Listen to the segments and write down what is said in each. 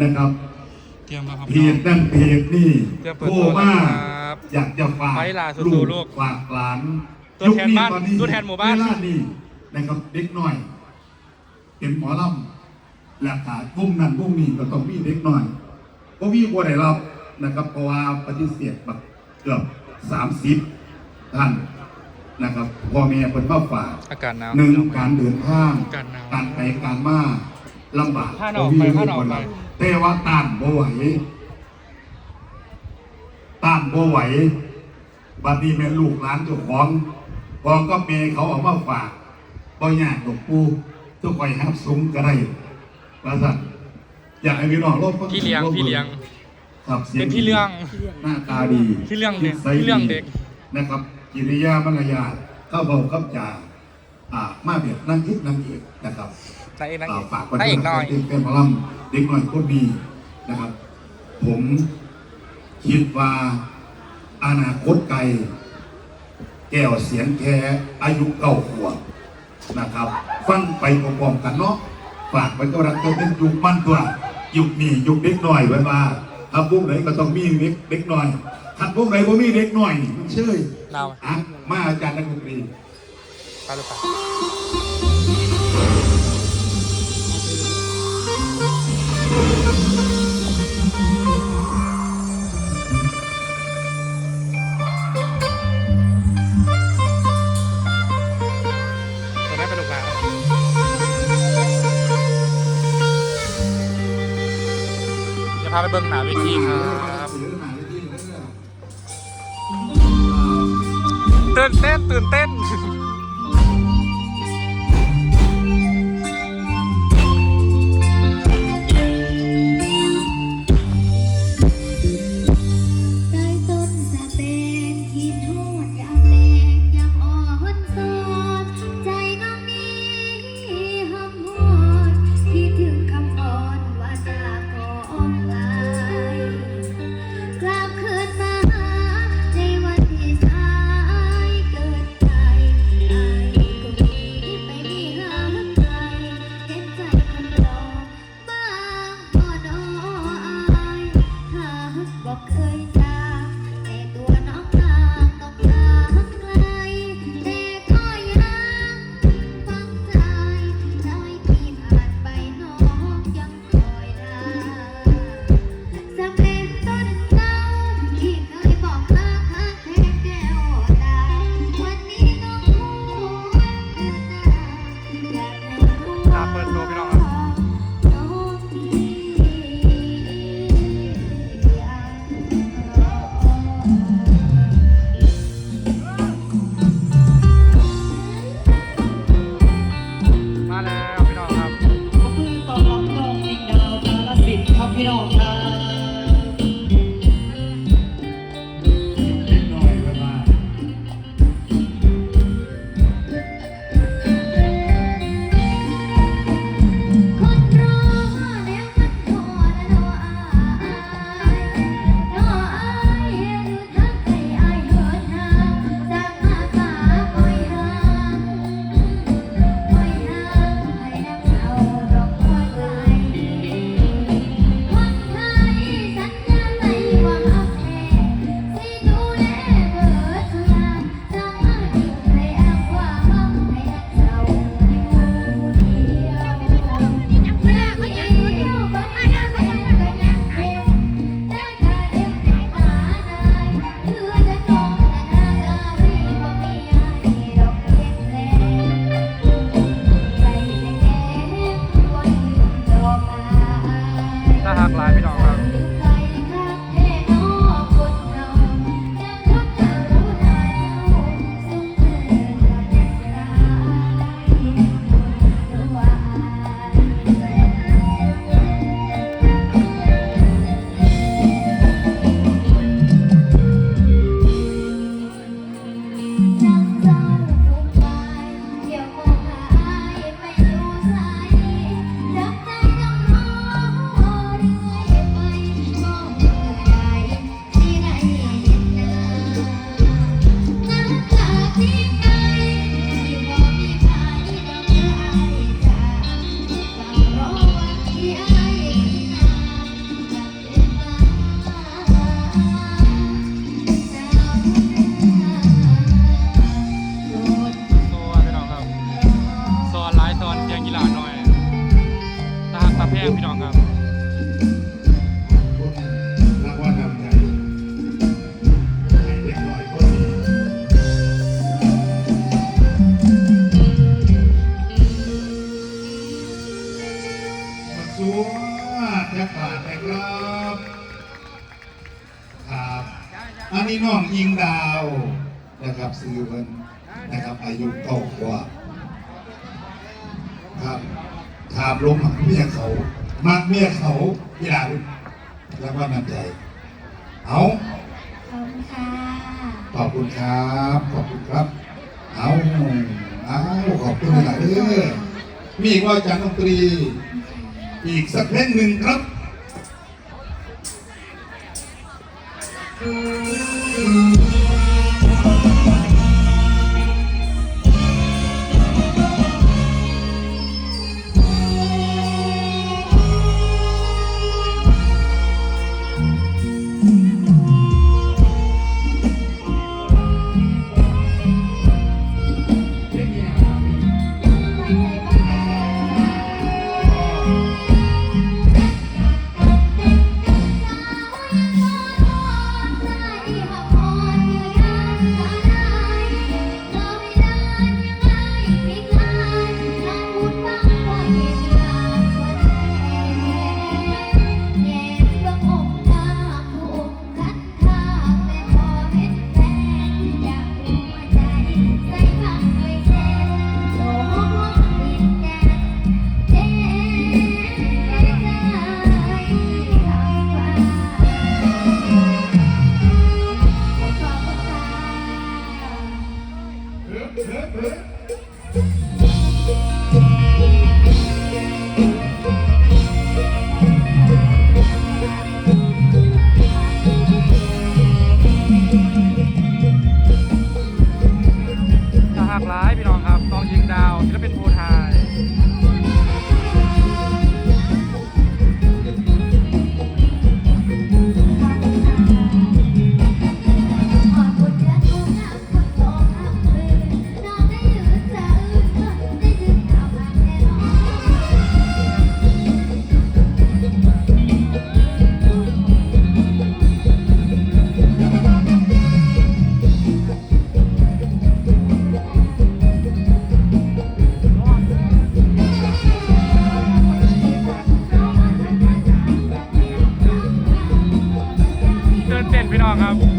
นะครับเตรียมแล้วครับเพพี่น้อจงนั่นเพจนี่เตรียมเปิดโทรตัวมานะครับอยากจะฝากไว้ล่ะสู้ๆลูกฝากหลานตัวแทนบ้านยุคตอตัวแทนหมู่บ้านเวลานี้นะครับเด็กน้อยเป็นหมอลำและขาดพุ่มนั่นพุ่มนี้ก็ต้องมีเด็กน้อยเพราะพี่บัวได้รับนะครับเพราะว่าปฏิเสธแบบเกือบสามสิบท่านนะครับพ่อแม่เพิ่นมาฝากอากาศหนาวหนึ่งพี่น้อการเดินทางการหนาวการไปการมา ลำบากผ้าหนาวไปผ้าหนาวไป แต่ว่าต้านบ่ไหวต้านบ่ไหวบัดนี้แม่ลูกหลานเจ้าของพอก็เมเขาเออกมาฝากบ่ยากดอกปูทุกคนหับซุ้มก็ได้ว่าสั่นอยากให้พี่น้องรบพี่เลี้ยงพี่เลี้ยงครับสียเป็นพี่เลี้ยงหน้าตาดีพี่เลี้ยงเด็กนิสัยพี่เลี้ยงเด็กนะครับ กิริยามารยาทเข้าเบาเข้าจาอ่ามาแบบนั่งคิดนั่งเอกนะครับ นายเอกนางเออ่ากฝากนายเอกน้อยเด็กเป็นหมอลำเด็กน้อยก็มีนะครับ ผมคิดว่าอนาคตไกล แก้วเสียงแค่อายุเก้าขวบนะครับ ฟังไปพร้อมๆกันเนาะฝากไว้ก็รักก็เป็นยุคมั่นตัวยุคนี้ยุคเด็กน้อยไว้ว่าถ้าพวกไหนก็ต้องมีเด็กเด็กน้อยถ้าพวกไหนว่ามีเด็กน้อยมันเชื่อหนาวอะมาอาจารย์นักดนตรีไปหรือเปล่า บิ่งหนาเวทีครับตื่นเต้นตื่นเต้น บอกเค พี่น้องครั นนี้น้องอิงดาวนะครับซื้อเพิ่นนะครับอายุเก้าขวบครับถามลงมักเมียเขามักเมียเขาพี่ดาวแล้วก็นำใจเอาขอบคุณค่ะขอบคุณครับขอบคุณครับ เอาเอาขอบคุณหลายๆเด้อมีอีกว่าอาจารย์ดนตรี อีกสักเพลงหนึ่งครับถ้ ครับ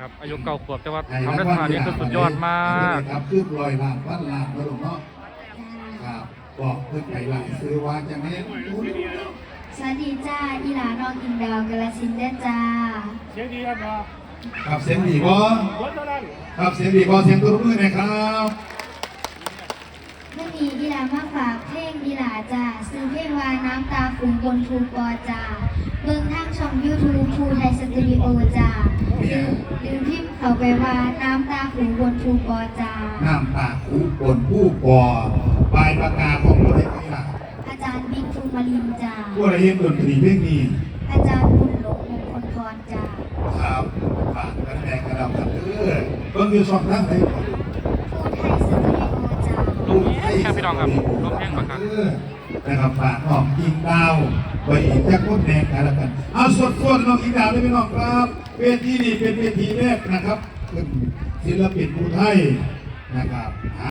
วบแต่ว่าทำได้ขนาดนี้คือสุดยอดมากครับขึ้นลอยลานพันลานมาหลวงเนาะครับบอกเพื่อนไก่หลายซื้อว่าจะไม่สวัสดีจ้าอีหลาน้องอิงดาวกาลสินธุ์เด้อจ้าเสียงดีครับเนาะครับเสียงดีบอวัดเท่านั้นครับเสียงดีบอเสียงตัวมือหนะครับเมื่อนี้อีหลามาฝากเพลงอีหลาจ้าซื้อเพลงว่าน้ำตาขุนบนทูปอจ้า เบิ่งทางช่อง YouTube ภูไทยสตูดิโอจ้าหรือหรือพิมพ์เข้าไปว่าน้ำตาขุนบนทูปอจ้าน้ำตาคูปนผู้ปอปลายปากกาของผู้ใดไม่ล่ะอาจารย์บิ๊กทูมารินจ้าผู้ใดเห็นดนตรีเพลงนี้อาจารย์บุญหลงมงคลพรจ้าครับฝากกันแดงกันเราครับเออเบิ่งอยู่สองทางไหน แห้ครับพี่น้องครับร่วมแข่งประกันเออนะครับฝากออกอีกดาวไปอีกแค่คนแดงกันแล้วกัน เอาสดๆน้องอีกดาวได้พี่น้องครับเวทีนี้เป็นเวทีแรกนะครับศิลปินผู้ไทยนะครับ